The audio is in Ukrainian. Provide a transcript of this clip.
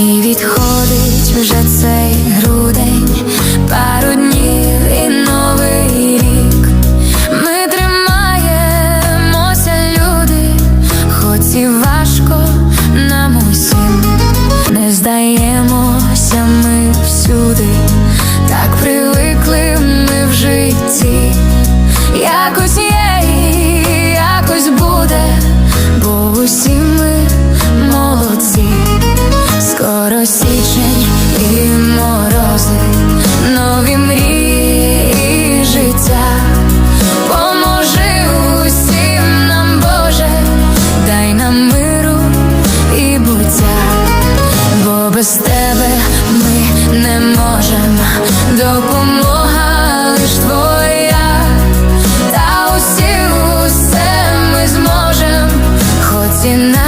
І відходить вже цей грудень, пару днів і новий рік. Ми тримаємося, люди, хоч і важко нам усім. Не здаємося ми всюди, так привикли ми в житті. Якось січень і морози, нові мрії життя, поможи усім нам, Боже, дай нам миру і буття, бо без тебе ми не можемо допомога лиш твоя, та усі усе ми зможем, хоч і не.